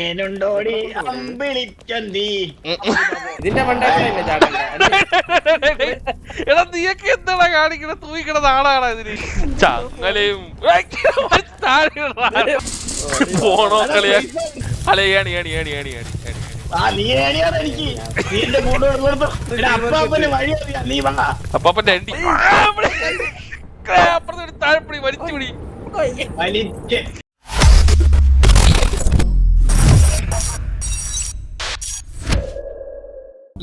ഏനുണ്ടോടി ഇതിന്റെ എടാ നീയൊക്കെ എന്താടാ കാണിക്കണ? തൂയിക്കണ നാടാണ് ഇതിന്. ചങ്ങലയും പോണോ കളിയാ? ഏണി ഏണി ഏണി ഏണി ഏണി അപ്പാപ്പന്റെ അണ്ടി. അപ്പുറത്ത് താഴെപ്പിടി വലിച്ചുപിടി. വലിച്ച്.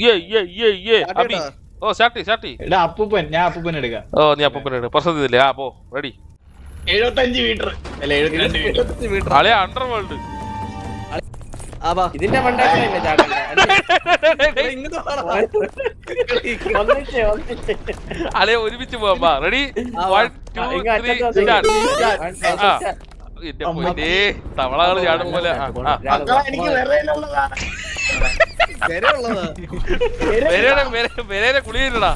ഏ ഏ ഏ ഏ അബി ഓ ഷാട്ടി ഷാട്ടി എടാ അപ്പൂപ്പൻ ഞാൻ അപ്പൂപ്പൻ എടുക്കാം. ഓ നീ അപ്പൂപ്പനാണ് പ്രസന്റ് ഇല്ലേ ആ പോ. റെഡി എഴുപത്തഞ്ച് മീറ്റർ അല്ല എഴുപത്തിരണ്ട് മീറ്റർ അളെ അണ്ടർ വേൾഡ് ഇതിന്റെ മണ്ടയിലല്ലേ ചാടണ്ടേ ഒന്നിച്ച് ഒന്നിച്ച് അളെ ഒരുമിച്ച് പോവാം. വാ റെഡി വൺ ടു ത്രീ എന്റെ പൊന്നേ തവളകൾ ചാടും പോലെ. ആ, ആ. എനിക്ക് കുളിയില്ലടാ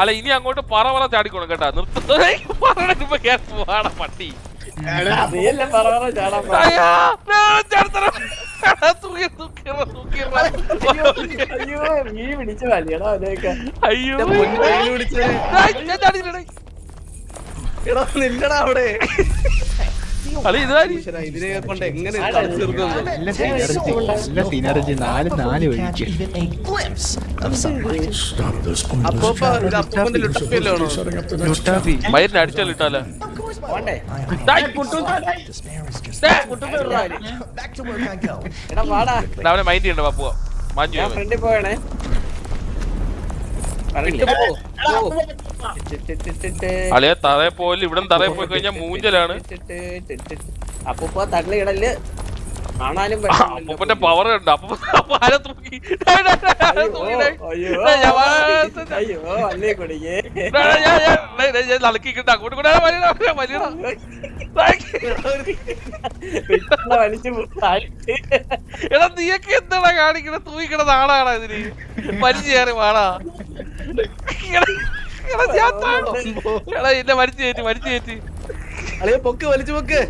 അല്ല ഇനി അങ്ങോട്ട് പറ പറ ചാടിക്കോണം കേട്ടാ. നിർത്തുമ്പോ വാടാ പട്ടി. അയ്യോ, ആ, ചാടിത്തരാം. അളി, ഇതാര്? ഇതിനെ കൊണ്ട് എങ്ങനെ സിനർജി നാല് നാല് വഴിക്ക് അടിച്ചാൽ ഇട്ടാലോ അവനെ മൈൻഡ് ചെയ്യണ്ട പോവാ. മാഞ്ഞു ഞാൻ ഫ്രണ്ടിൽ പോയണേ അളിയ തറയെ പോയില്ല ഇവിടെ തറയെ പോയി കഴിഞ്ഞാൽ മൂഞ്ചലാണ്. അപ്പൊ തള്ളിയിടൽ കാണാനും അപ്പൂപ്പന്റെ പവർ ഉണ്ട് അപ്പൊ ആരെ തൂക്കി? അല്ലേ അങ്ങോട്ട് കൂടെ താഴ്ത്തി. എടാ നീയൊക്കെ എന്താടാ കാണിക്കണ? തൂക്കിക്കണ നാടാണ് ഇതിന്? പരിചയറി വാടാ. എന്നെ മരിച്ചു കയറ്റി മരിച്ചു കയറ്റി. അളിയ പൊക്ക് വലിച്ചു പൊക്ക്.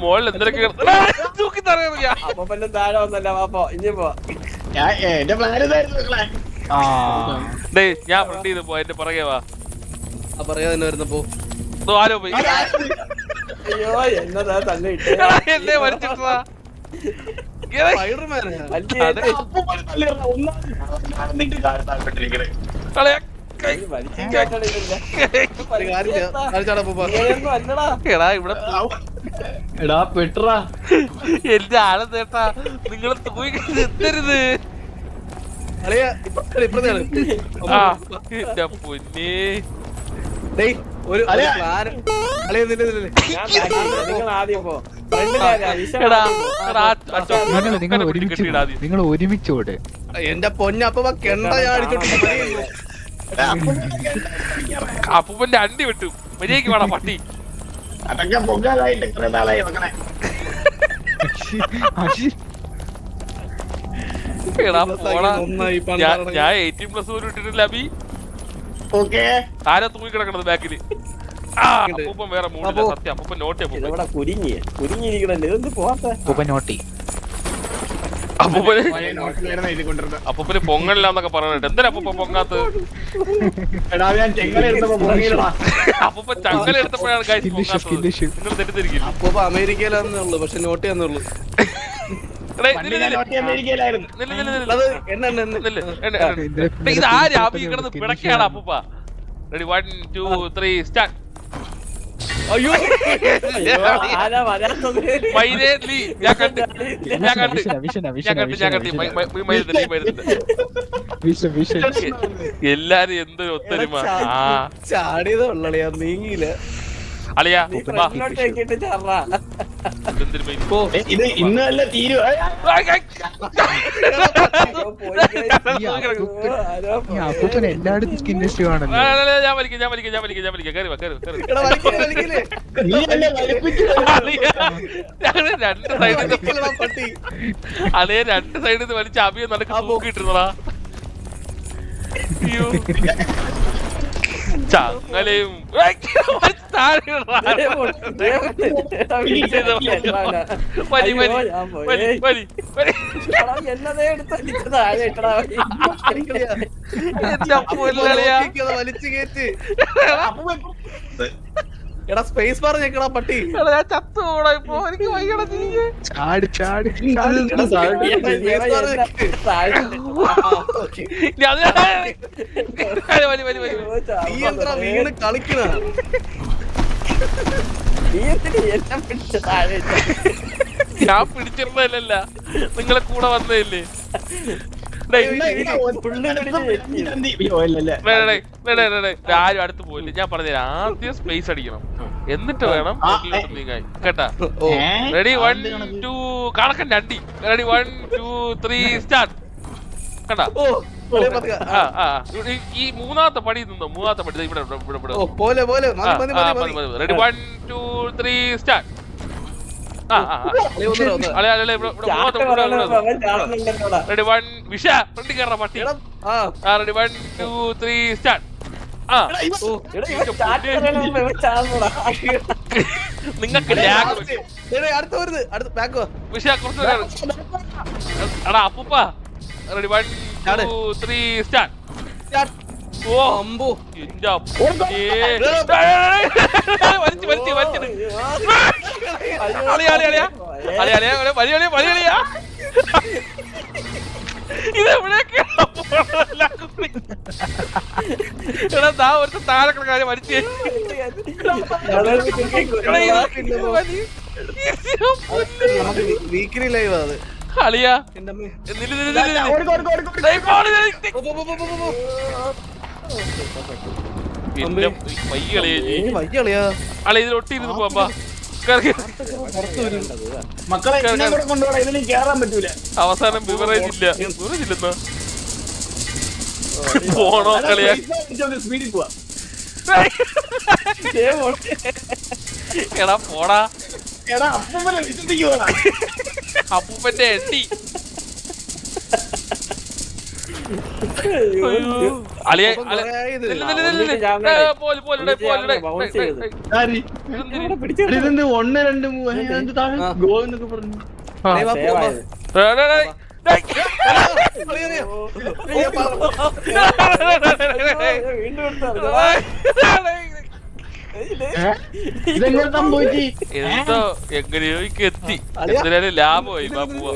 മോളിൽ എന്തൊക്കെ തൂക്കി തറയാ താഴെ വന്നല്ല വാപ്പോ ഇനി പോവാ ഞാൻ എന്റെ പ്ലാൻ ഞാൻ ഫ്രണ്ട് ചെയ്ത് പോ എന്റെ പുറകെ വാ. ആ പറയാ തന്നെ വരുന്നപ്പോ ഇതോ ആരോ പോയി. അയ്യോ എന്നതാ തന്നെ എന്നെ വലിച്ചിട്ടാ എടാ പെട്ടറാ എടാ പെട്രാ. എന്റെ ആളെ തേട്ടാ. നിങ്ങൾ ഇപ്പഴത്തെ ഇപ്പഴത്തെയാണ് എന്റെ പൊന്നേ. ഒരു നിങ്ങൾ ഒരുമിച്ച് നിങ്ങൾ ഒരുമിച്ച് ഓട് എന്റെ പൊന്നപ്പ കെണ്ട ഞാൻ അടിച്ചോട്ട് അപ്പൂപ്പന്റെ അണ്ടി വിട്ടു. മര്യാദയ്ക്ക് വേണം പട്ടി. അതൊക്കെ പൊങ്കാലായിട്ട് കുറെ നാളായി വെക്കണേ. അശി പോടാ. ഞാൻ എയ്റ്റീൻ പ്ലസ് പോലും ഇട്ടിട്ടില്ല അബി ആരാ തൂങ്ങി കിടക്കണത് ബാക്കിൽ. അപ്പൂപ്പൻ വേറെ മൂടില്ല സത്യം. അപ്പൂപ്പൻ നോട്ടി അപ്പൂപ്പൻ. ഇതിവിടെ കുരുങ്ങി? കുരുങ്ങിയിരിക്കണല്ലേ? ഇതൊന്നും പോവാത്ത? അപ്പൂപ്പൻ നോട്ടി. അപ്പൂപ്പന് അപ്പൂപ്പന് പൊങ്ങലില്ലാന്നൊക്കെ പറഞ്ഞിട്ട്. എന്തിനാ അപ്പൂപ്പ പൊങ്ങാത്ത അപ്പൂപ്പ ഞാൻ ചെങ്ങല എടുത്തപ്പോഴാണ്. നിങ്ങൾ തെറ്റിദ്ധരിക്കില്ല അപ്പൂപ്പ അമേരിക്കയിലാണെന്നുള്ളൂ ഉള്ളു പക്ഷെ നോട്ട് ഇത് ആരാ കിടന്ന് പിടക്കാണ് അപ്പൂപ്പ? Ready one two three start അയ്യോ. ആരാ വരാത്തത്? മൈനേ ലീ ഞാൻ കണ്ട്. ഞാൻ കണ്ട്. വിഷന വിഷന ഞാൻ വിഷന കണ്ട് ഞാൻ കണ്ട്. മൈ- മൈ- മൈ- മൈരുന്നില്ല, ഈ മൈരുന്നില്ല. വിഷ വിഷ എല്ലാരും എന്തൊരു ഒത്തൊരുമ. ആ. ചാടിയതേ ഉള്ളളിയാ നീങ്ങിയില്ല. അളിയാ ഇത് ഇന്ന് അല്ല. അപ്പൂപ്പൻ എല്ലായിടത്തും സ്കിൻ ഇഷ്യൂ ആണല്ലോ. ഞാൻ വലിക്കാം ഞാൻ വലിക്കാം ഞാൻ വലിക്കാം ഞാൻ വലിക്കാം. കയറി കയറി രണ്ട് സൈഡിൽ അളിയ രണ്ട് സൈഡിൽ നിന്ന് വലിച്ച അഭിയെ നല്ല കാപ്പ് അയ്യോ ചങ്ങലയും വലിച്ചു കയറ്റ് എടാ സ്പേസ് ബാർ ഞെക്കടാ പട്ടി. എടാ ഞാൻ ചത്തു പോടാ ഇപ്പൊ. എനിക്ക് വയ്യടാ തിരിഞ്ഞ് ചാടി ചാടി നീ എന്താ വീണ് കളിക്കണ? ഞാൻ പിടിച്ചിരുന്നതല്ല നിങ്ങളെ കൂടെ വന്നതല്ലേ. ആരും അടുത്ത് പോയില്ല. ഞാൻ പറഞ്ഞു ആദ്യം സ്പേസ് അടിക്കണം. എന്നിട്ട് വേണം നീങ്ങാൻ കേട്ടാ? റെഡി വൺ ടു കണക്കൻ രണ്ടി. Ready one two three start കേട്ടാ? ഈ- മൂന്നാമത്തെ പടി നിന്നോ? മൂന്നാമത്തെ പടി ഇവിടെ ഇവിടെ ഇവിടെ. Ready one two three start ready one വിഷ ഫ്രണ്ടി കയറ പട്ടി. ആ. Ready one two three start നിങ്ങൾക്ക് വിഷ കുറച്ച് എടാ അപ്പൂപ്പ. Ready one two three start അമ്പോ. എന്റെ വലിച്ചു വലിച്ചു വലിച്ചത് അളിയാ അളിയാ അളിയാ. അളിയാ വലിയ വലിയ വലിയ അളിയാ. എടാ താ ഒരു താഴെ മരിച്ചു വീക്കിലി ലൈവ് അത് അളിയാ. എന്നില്ല പിന്നെ വയ്യ കളിയാ അളി ഇതിലൊട്ടി അവസാനം ബിവറേജ് പോണോ കളിയാ? എടാ പോടാ. എടാ അപ്പൂപ്പന്റെ എട്ടി. താഴെ പറഞ്ഞു. എന്തോ എങ്ങനെയോ എത്തി. എന്തിനാലും ലാഭമായി ബാബുവ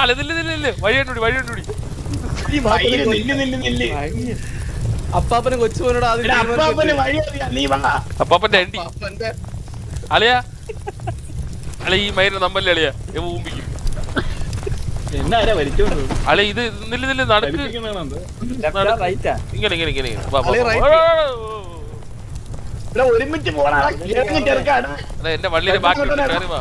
അല്ല നില്ല നില്ല നില്ല. വഴിയോട്ട് വഴിയോട്ട് അപ്പാപ്പന് കൊച്ചുപോനോട് അപ്പാപ്പന്റെ അണ്ടി അളിയാ. അളിയ ഈ മയിലിന്റെ നമ്പല്ലേ അളിയാ? ഊമ്പിക്കും. അല്ലെ ഇത് നില്ല നില്ല നടക്ക്. ഇങ്ങനെ ഇങ്ങനെ ഇങ്ങനെ എന്റെ വള്ളിയുടെ ബാക്കി കയറി വാ.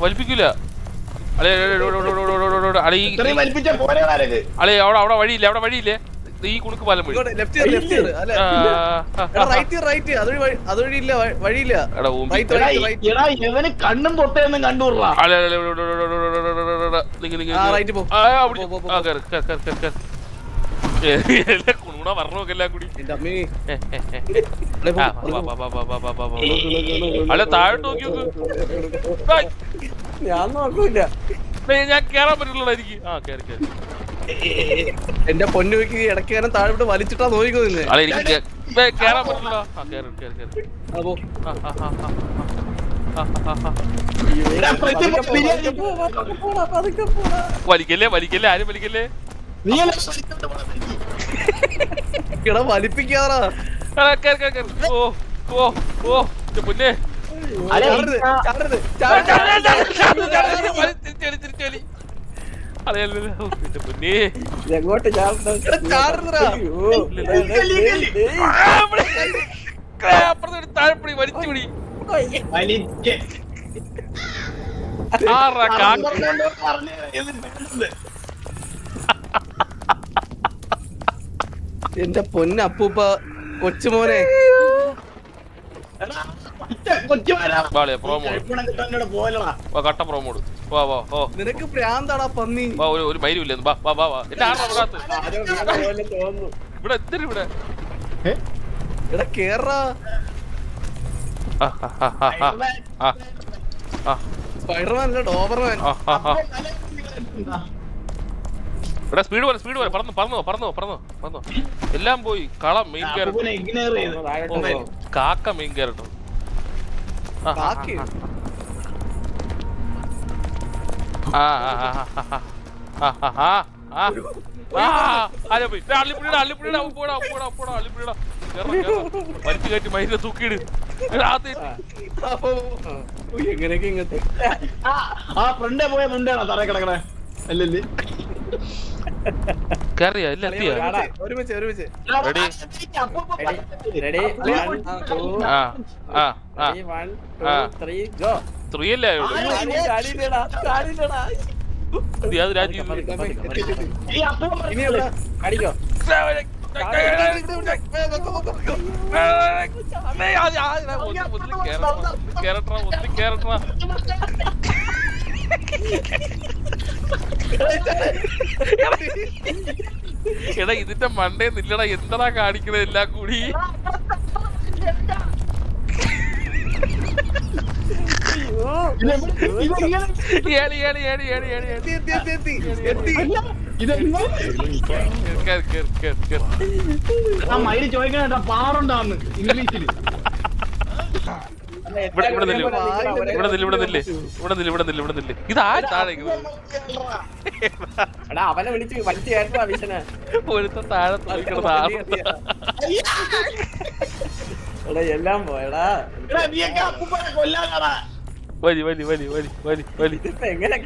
വലിപ്പിക്കില്ല അളേ അവിടെ അവിടെ വഴിയില്ല അവിടെ വഴിയില്ലേ ഈ കുണുക്ക് പാലം വഴി കണ്ണും പൊട്ടയൊന്നും കണ്ടുകൂടാ കുണുണ പറഞ്ഞോക്കെ എല്ലാം കൂടി അല്ല താഴോട്ട് നോക്കി നോക്ക് ഞാൻ നോക്കൂല ഞാൻ കേറാൻ പറ്റില്ല ആ കേറി എന്റെ ഇടയ്ക്ക് കാരണം താഴെ വിട്ട് വലിച്ചിട്ടാ നോക്കുന്നു കേറാൻ ആ വലിക്കല്ലേ വലിക്കല്ലേ ആരും വലിക്കല്ലേ ഇടാ വലിപ്പിക്കാറാ ഓ ഓ ഓ പൊന്നേ അപ്പുറത്തെ താഴെപ്പിടി വലിച്ചുപിടി എന്റെ പൊന്നപ്പൂപ്പ കൊച്ചുമോനെ. എടാ കട്ട പ്രോമോ വാ വാ ഓ. നിനക്ക് പ്രാന്താടാ പന്നി. വാ ഒരു ഒരു മൈരും വാ വാ വാ വാ. എന്നെ ആരാ വിടാത്ത ഇവിടെ എത്തിരി ഇവിടെ? ഇവിടെ സ്പീഡ് എല്ലാം പോയി. കളം മെയിൻ കയറട്ടോ കാക്ക മെയിൻ കയറട്ടോ ബാക്കി എങ്ങനെയൊക്കെ ഇങ്ങനത്തെ ആ ഫ്രണ്ടേ പോയ മുണ്ടാണോ തറ കിടക്കണേ അല്ലല്ലേ കേറിയോ ഇല്ല എത്തിയോ? റെഡി. എടാ ഇതിന്റെ മണ്ടേ നില്ലടാ എന്താ കാണിക്കുന്നത് എല്ലാം കൂടി? മയിൽ പാറുണ്ടാന്ന് ഇംഗ്ലീഷിൽ. ഇവിടെ ഇവിടെ നില്ല്. ഇവിടെ നില്ല്. ഇവിടെ നില്ല്. ഇവിടെ നില്ല്. ഇവിടെ നില്ല് ഇവിടെ നില്ല് ഇതാ താഴെ എടാ അവനെ വിളിച്ച് വലിച്ചു കയറ്റാ വിഷനെ ഒരുത്ത താഴെ തോന്നിക്കണത് എടാ എല്ലാം പോയടാ വലി വലി വലി വലി വലി വലി എങ്ങനെ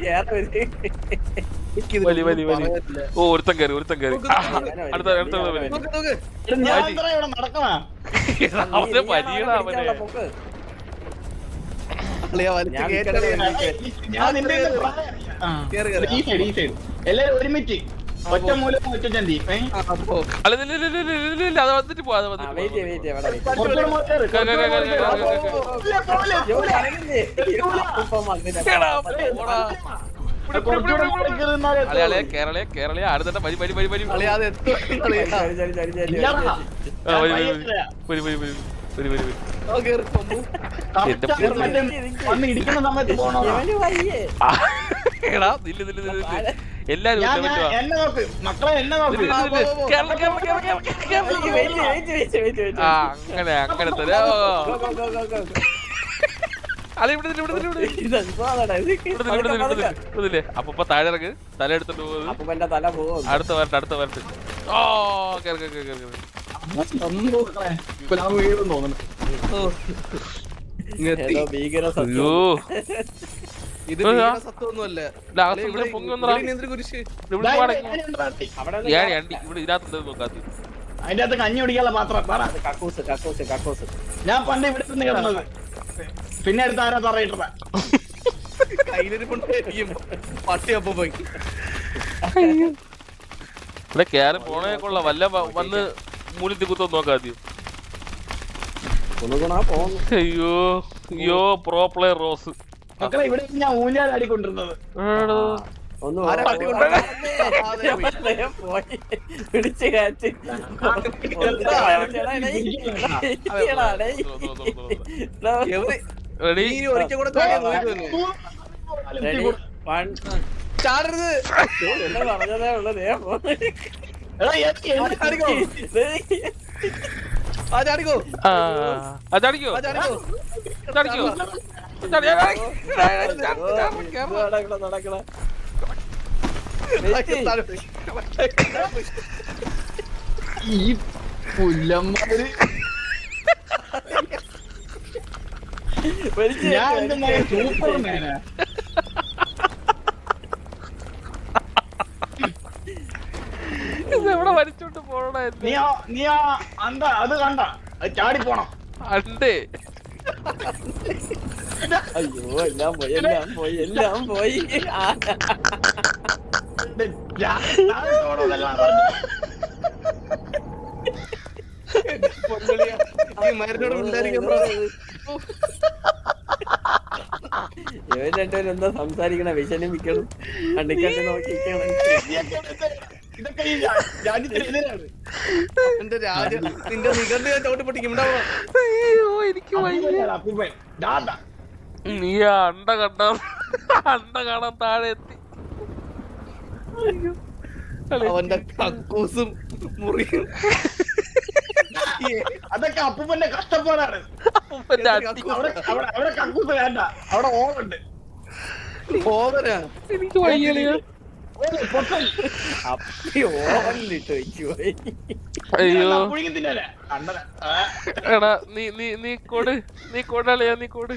വലി വലി വലി ഓ ഒരുത്തൻ കയറി ഒരുത്തൻ കയറി അടുത്ത അടുത്ത വലി അവന്റെ വലിയടാ അവനെ. എല്ലാരും ഒരുമിച്ച്. ഒറ്റ മൂലം ഒറ്റ ചന്തി അത് വന്നിട്ട് പോ അത് വന്നിട്ട് അലയാളെ കേരളീയ കേരളീയ അടുത്ത പരി പരി പരി പരി പരി പരി പരി പരി ഇല്ലടാ. എടാ അങ്ങനെ അങ്ങനെ തരാ അപ്പൊ താഴെ ഇറങ്ങ് തല എടുത്തോണ്ട് പോകുന്നത്. അടുത്ത വരട്ടെ അടുത്ത വരട്ടെ. ഓ കേൾക്കാം കേൾക്കാം കേൾക്കാം ഇത് സത്വമൊന്നുമല്ല അതിന്റെ അകത്ത് ഞാൻ പണ്ട് ഇവിടെ നിന്ന് കിടന്നത്. പിന്നെ അടുത്ത് ആരാ പറയിട്ടത് കയ്യിലിരിപ്പുണ്ടായിരിക്കും പട്ടി പോയി. ഇവിടെ കേറി പോണേക്കുള്ള വല്ല വന്ന് മൂലത്തിൽ കുത്താൻ നോക്കാം ആദ്യം അയ്യോ അയ്യോ പ്രോ പ്ലെയർ റോസ് മക്കളെ ഇവിടെ ഞാൻ ഊഞ്ഞാൽ അടിക്കൊണ്ടിരുന്നത് പിടിച്ച് കാറ്റ് ഒരിക്കൽ കൂടെ ചാടരുത് പറഞ്ഞതേ ഉള്ളത് ഈ പുല്ലന്മാര്. ഞാൻ സൂപ്പർമാനാ. നീ ആ- നീ ആ അണ്ട അത് കണ്ട. അത് ചാടി പോണം. അണ്ടേ അയ്യോ എല്ലാം പോയി എല്ലാം പോയി എല്ലാം പോയി. ആ, ഇവർ രണ്ടുപേരും എന്താ സംസാരിക്കണ? വിശനും വിക്കണം കണ്ടിക്കണ്ട് നോക്കിയിരിക്കണം ഇതൊക്കെ ഈ രാജ്യത്തിനെതിരാണ്. എന്റെ രാജ നിന്റെ നികണ്ട് ഞാൻ ചവിട്ടി പൊട്ടിക്കും. അയ്യോ എനിക്ക് വയ്യ. അപ്പൂപ്പൻ. ദാണ്ടാ നീ ആ അണ്ട കണ്ട അണ്ട കാണാൻ താഴെ എത്തി. അയ്യോ. അവന്റെ കക്കൂസും മുറിയും. അതൊക്കെ അപ്പൂപ്പന്റെ കഷ്ടപ്പാടാണ്. അപ്പൂപ്പന്റെ അടി. അവിടെ അവിടെ അവിടെ കക്കൂസ് വേണ്ട. അവിടെ ഓളുണ്ട് ഓവരാ എനിക്ക് പൊട്ടൽ അപ്പി ഓവനിലിട്ട് വെച്ചു പോയി അയ്യോ. എടാ നീ നീ നീ കൊട്. നീ കൊടളിയാ നീ കൊട്.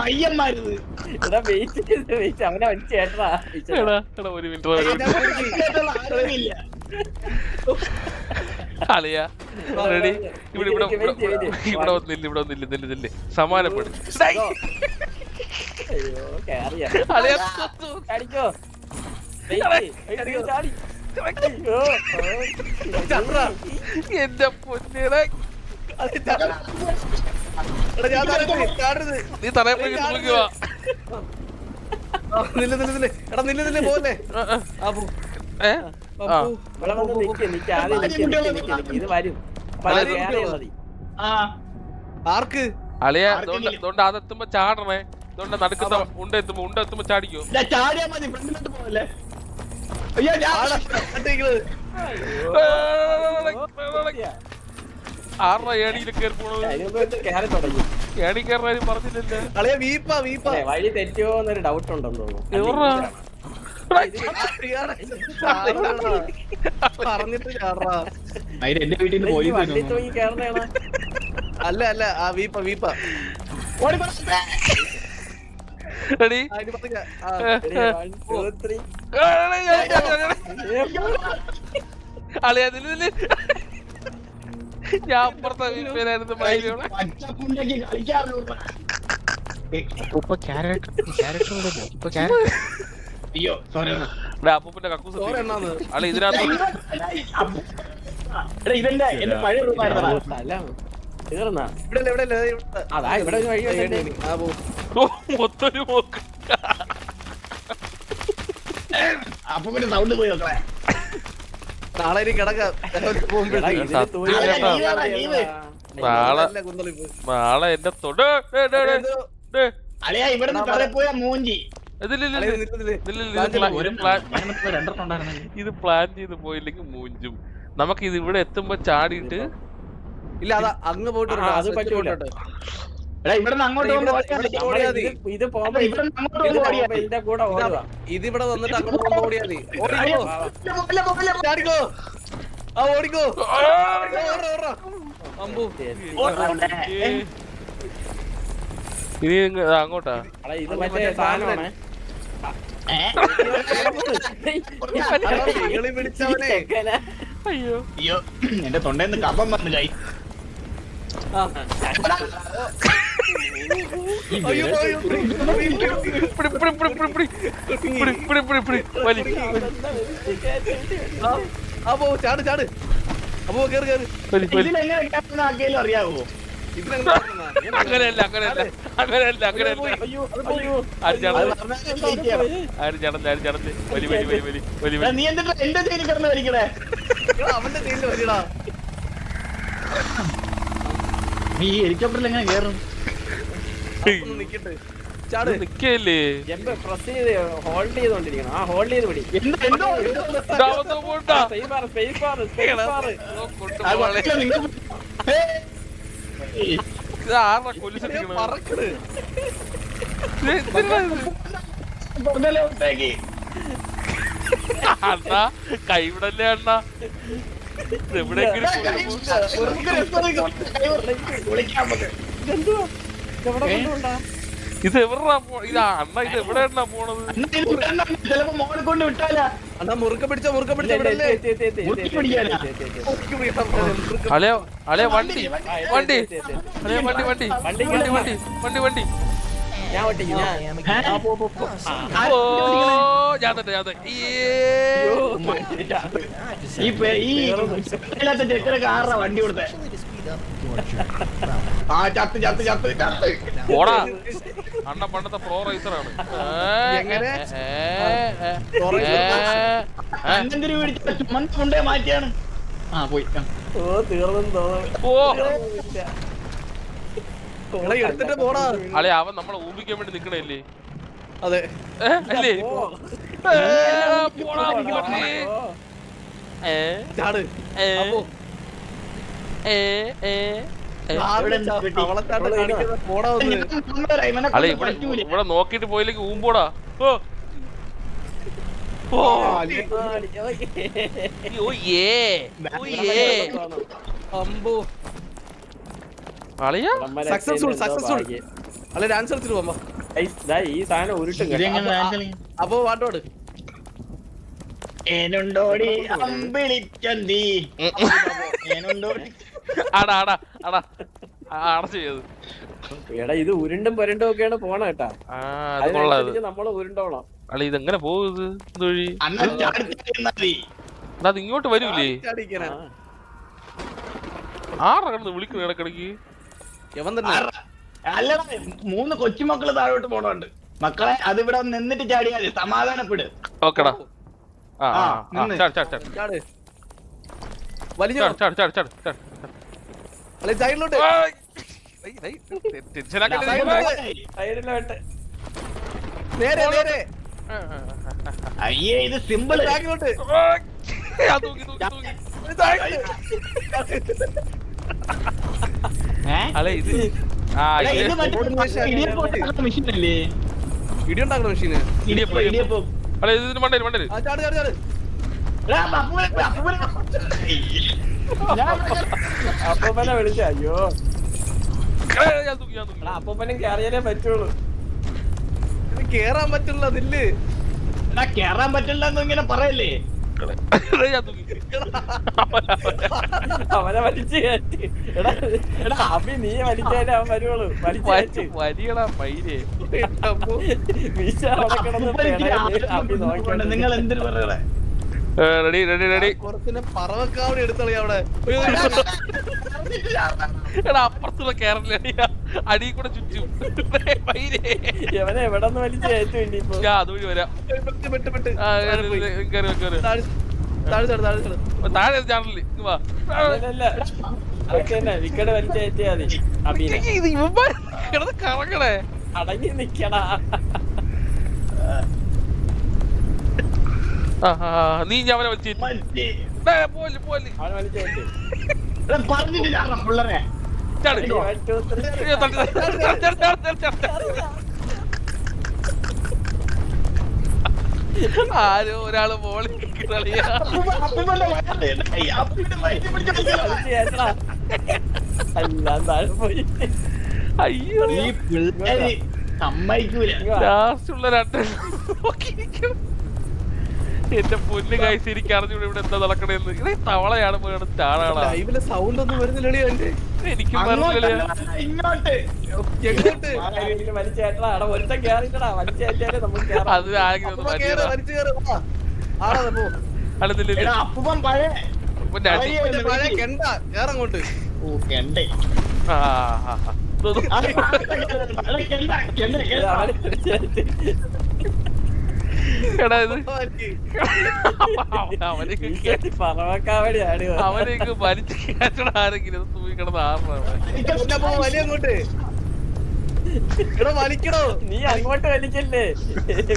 പയ്യന്മാരിത്? ഒരു മിനിറ്റ് അളിയ. റെഡി. ഇവിടെ ഇവിടെ ഇവിടെ വന്നില്ല ഇവിടെ വന്നില്ല നില്ല് നില്ല് സമാനപ്പെടും. എന്റെ പൊന്നിടെ നീ തറയപ്പോ വിളിക്കുക ആ, നില്ല് നില്ല് നില്ല്. എടാ നില്ല് നില്ല് പോലെ ആ പോ. ഏ? ആ ഇവിടെ വന്ന് നിക്ക് നിക്ക് ആദ്യം നിക്ക് നിക്ക് നിക്ക് നിക്ക്. ഇത് വരും. മതി ആർക്ക്? അളിയ ആർക്കെങ്കിലും. അതുകൊണ്ട് അതെത്തുമ്പോ ചാടണേ അതുകൊണ്ട് നടക്കുന്ന ഉണ്ട എത്തുമ്പോ ഉണ്ട എത്തുമ്പോ ചാടിക്കോ. ചാടിയാ മതി ഫ്രണ്ടിലോട്ട് പോവല്ലേ. അയ്യോ ഞാൻ ഏണിയിൽ കയറി പോണത് ഏണി കയറാനും പറഞ്ഞില്ലല്ലോ. കളിയ വീപ്പാ വീപ്പാ. വഴി തെറ്റിയോ എന്നൊരു ഡൗട്ട് ഉണ്ടെന്ന് തോന്നുന്നു. പറഞ്ഞിട്ട് ചാടാ അതിന് എന്റെ വീട്ടിൽ നിന്ന് തൂങ്ങി കേറണേണ അല്ല അല്ല ആ വീപ്പ വീപ്പ. ആ, നില്ല് നില്ല്. ഞാൻ അപ്പുറത്തെ വീട്ടിലായിരുന്നു മയിലോളെ പച്ചപ്പുണ്ടൊക്കെ കളിക്കാറുള്ളൂ ഇപ്പൊ ക്യാരക്ടർ ക്യാരക്ടർ ഉണ്ടല്ലോ. ഇപ്പൊ ക്യാരക്ടർ അയ്യോ. സോറി അപ്പൂപ്പന്റെ കക്കൂസ് അളി ഇതിനകത്ത് ഇതെന്റെ എന്റെ പഴയ അല്ല, അല്ല, മൊത്തൊരു പോക്ക് അപ്പൊ പിന്നെ സൗണ്ട് പോയി നോക്കണേ. നാളെ ഇനി കിടക്കാം. അല്ല. നാളെ നാളെ എന്റെ തൊട്. അളിയാ ഇവിടെ നിന്ന് പോയാ മൂഞ്ചി. ഇത് പ്ലാൻ- ചെയ്ത് പോയില്ലെങ്കിൽ മൂഞ്ചും. നമുക്ക് ഇത് ഇവിടെ എത്തുമ്പോ ചാടിയിട്ട് ഇല്ല അതാ അങ്ങ് പോയിട്ട് അത് പറ്റൂല. ഇതിവിടെ വന്നിട്ട് അങ്ങോട്ട് പോകുമ്പോ ഓടിയാ മതി. ഓടിക്കോ. ആ ഓടിക്കോ. ഓടാ, ഓടാ, ഓടാ. അമ്പു. ഇനി അങ്ങോട്ടാ. എടാ, ഇത് മറ്റേ സാധനമാണ് അയ്യോ. അയ്യോ എന്റെ തൊണ്ടയിൽ നിന്ന് കഫം വന്നു കൈ അപ്പോ ചാട് ചാട് അപ്പോ കേറ് കേറ് അറിയാവോ? അങ്ങനെയല്ല അങ്ങനെയല്ല അങ്ങനെയല്ല അങ്ങനെയല്ല. ആരും ചടന്ന്. ആര് ചടഞ്ഞ് വലി വലി വലി വലി വലി നീ എന്നിട്ട് എന്റെ ജയിലിൽ കിടന്ന് വലിക്കണേ? എടാ, അവന്റെ കയ്യിൽ വരിടാ. നീ ഹെലികോപ്റ്ററിൽ എങ്ങനെ കയറും നിക്കട്ടെ. ഹോൾഡ് ചെയ്തോണ്ടിരിക്കണം. ആ ഹോൾഡ് ചെയ്ത് പിടി. അണ്ണാ കൈവിടല്ലേ അണ്ണാ? ഇത് എവിടെയെങ്കിലും ഇത് എവിടാ പോ ഇതാ അണ്ണ ഇത് എവിടെയാണ പോണത്. ചിലപ്പോ മോളെ കൊണ്ട് വിട്ടാലാ അണ്ണാ മുറുക്ക പിടിച്ച മുറുക്ക പിടിച്ച അളയോ അളയോ വണ്ടി വണ്ടി. അളയോ വണ്ടി വണ്ടി വണ്ടി വണ്ടി വണ്ടി വണ്ടി ഞാൻ ഒട്ടിക്കും ഞാൻ തന്നെ ഞാൻ തന്നെ ഈ വണ്ടി കൊടുത്തേ ആ ചത്ത് ചത്ത് ചത്ത് ചത്ത്. പോടാ. അണ്ണ പണ്ടത്തെ പ്രോ റൈസറാണ് എങ്ങനെ? അന്നന്തിരി പിടിച്ച ചുമന്ന കൊണ്ടേ മാറ്റിയാണ്. ആ പോയി. ആ. ഓ തീർന്നെന്ന് തോന്നുന്നു. ഓ. എടാ, എടുത്തിട്ട് പോടാ. അളെ അവൻ നമ്മളെ ഊപിക്കാൻ വേണ്ടി നിക്കണല്ലേ അതെ. ഏ? അല്ലേ? ഓ. ഏ, പോടാ പോട്ടെ. ഏ, ചാട്. ഏ, അപ്പോ ഇവിടെ നോക്കിട്ട് പോയില്ലെങ്കിൽ ഊമ്പോടാ. ഓ. ഓ. ആ, ഓ. ഓ ഏ. ഓ ഏ അമ്പോ. അളിയാ? നമ്മടെ Successful, എന്തോ അല്ലെ ഡാൻസ് ഈ സാധനം ഉരുട്ടും? അപ്പൊ പാട്ടോട് ഏനുണ്ടോടി? അമ്പിളിക്കന്തി ഏനുണ്ടോടി? ആടാ ആടാ ആടാ. ആ, അടച്ചു എടാ ഇത് ഉരുണ്ടും പുരണ്ടും ഒക്കെയാണ് പോണ കേട്ടാ. അത് നമ്മൾ ഉരുണ്ടോളാം അല്ല ഇതെങ്ങനെ ഇതുവഴി അത് ഇങ്ങോട്ട് വരൂലേ? ആറാ കിടന്ന് വിളിക്കുന്നു ഇടക്കിടക്ക്. തന്നെ? അല്ലടാ മൂന്ന് കൊച്ചുമക്കൾ താഴോട്ട് പോണുണ്ട്. മക്കളെ അത് ഇവിടെ നിന്നിട്ട് ചാടിയാൽ സമാധാനപ്പെട്. ഓക്കെടാ. ചാട് ചാട് ചാട് ചാട് ചാട് ചാട് ചാട് ചാട് ചാട് അല്ലെ സൈഡിലോട്ട് നേരെ നേരെ. അയ്യേ ഇത് സിമ്പിൾ ബാക്കിലോട്ട് ഇടിയുണ്ടാക്കണ മെഷീന് ഇടിയപ്പം ഇടിയപ്പം. അല്ല ഇത് ഇതിന് മണ്ടേര് മണ്ടേര് അപ്പൂപ്പനെ- വിളിച്ച അയ്യോ. ഞാൻ തൂക്കി ഞാൻ തൂക്കി എടാ അപ്പൂപ്പനും കയറിയാലേ പറ്റുള്ളൂ. ഇത് കേറാൻ പറ്റുള്ള അതിൽ എടാ, കേറാൻ പറ്റില്ലെന്ന് ഇങ്ങനെ പറയല്ലേ? എടാ, ഞാൻ തൂക്കി അവനെ വലിച്ചു കയറ്റി. എടാ എടാ അഭി നീ വലിച്ചാലേ അവൻ വരുവുള്ളൂ. വലിച്ചു കയറ്റി. വരിയടാ മയിലേ. അപ്പോ വീശ അവിടെ കിടന്ന് പിണങ്ങി അഭി കൊണ്ടുപോകണ്ട. നിങ്ങൾ എന്തിനു പറയണേ റെഡി റെഡി റെഡി. കുറച്ചിനെ പറവക്കാവടി എടുത്തളി അവിടെ. എടാ അപ്പുറത്തുള്ള കേരള അടി കൂടെ ചുറ്റും. അതുവഴി വരാം. താഴെ ഇങ്ങ് വാ. കറങ്ങണേ. അടങ്ങി നിക്കടാ ആ, ആ, ആ, നീ ഞാൻ അവനെ വെച്ച് മറ്റേ പോലെ പോലെ അവനെ വലിച്ചു കയറ്റി എടാ, പറഞ്ഞിട്ട് ചാടാ പിള്ളേരെ ചാടി One, two, three. അയ്യോ, തട്ടി, തട്ടി, തട്ടി, തട്ടി, തട്ടി, തട്ടി, തട്ടി. ആരോ ഒരാൾ മോളി അയ്യോ. സമ്മതിക്കൂല. ലാസ്റ്റ് ഉള്ള രണ്ടെണ്ണം നോക്കിയിരിക്കണം എന്റെ പൊന്ന് കാഴ്ച എനിക്ക് അറിഞ്ഞൂടെ ഇവിടെ എന്താ നടക്കണേന്ന്. ഇത് തവളയാണ് ചാടാളാ. ലൈവിലെ സൗണ്ട് ഒന്നും വരുന്നില്ലടി എന്റെ എനിക്ക് അങ്ങോട്ടല്ല, ഇങ്ങോട്ട്. എങ്ങോട്ട്? ഒരുത്തൻ കേറിട്ടടാ നമുക്ക് അത് ആരെങ്കിലും വലിച്ചു. ആടാ പോ. പഴയ പഴയ കെണ്ട. കേറങ്ങോട്ട് ഓ കെണ്ടേ. ആ, ആ, ആ. അവനേക്ക് വലിച്ച് കയറ്റണ ആരെങ്കിലും ഇത് തൂങ്ങി കിടന്ന് ആറണം വലിയ അങ്ങോട്ട്. എടാ വലിക്കടോ. നീ അങ്ങോട്ട് വലിക്കല്ലേ?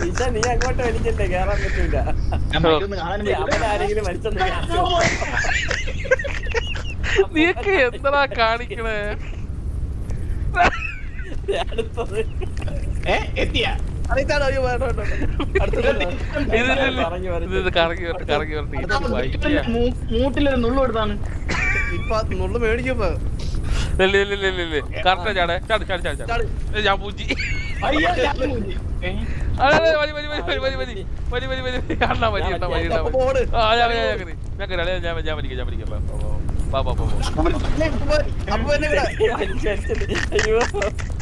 വിശ നീ അങ്ങോട്ട് വലിക്കല്ലേ? കേറാൻ പറ്റൂല. ആരെങ്കിലും വലിച്ചൊന്ന് കയറ്റോ എന്താ കാണിക്കണേ? അടുത്തത് ഏ എത്തിയ? മൂട്ടിലൊരു നുള്ളു കൊടുത്താണ് ഇപ്പൊ നുള്ളു മേടിക്കപ്പോ കറക്റ്റ് ചാടേ ചാട് ചാട് ചാട് ചാട് ഞാൻ പൂജി ഞാൻ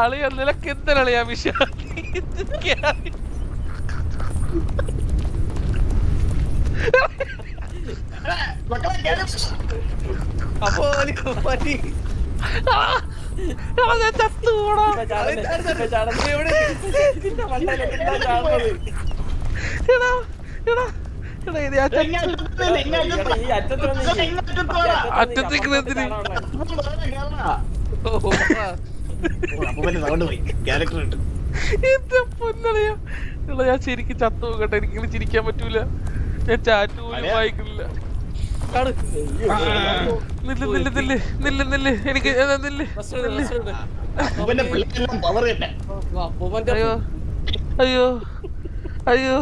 അളിയ നിനക്ക് എന്തരളിയാ വിഷ അപ്പോ പറ്റി ചടന്ന് എവിടെ ചാടുന്നത് എടാ എടാ അറ്റത്തേക്ക് എന്തിന്? ഞാൻ ശരിക്കും ചത്തു നോക്കട്ടെ എനിക്കിങ്ങനെ ചിരിക്കാൻ പറ്റൂല. ഞാൻ ചാറ്റ് പോലും വായിക്കില്ല. നില്ല് നില്ല് നില്ല് നില്ല് നില്ല്. എനിക്ക് നില്ല് നില്ല്. അയ്യോ. അയ്യോ. അയ്യോ.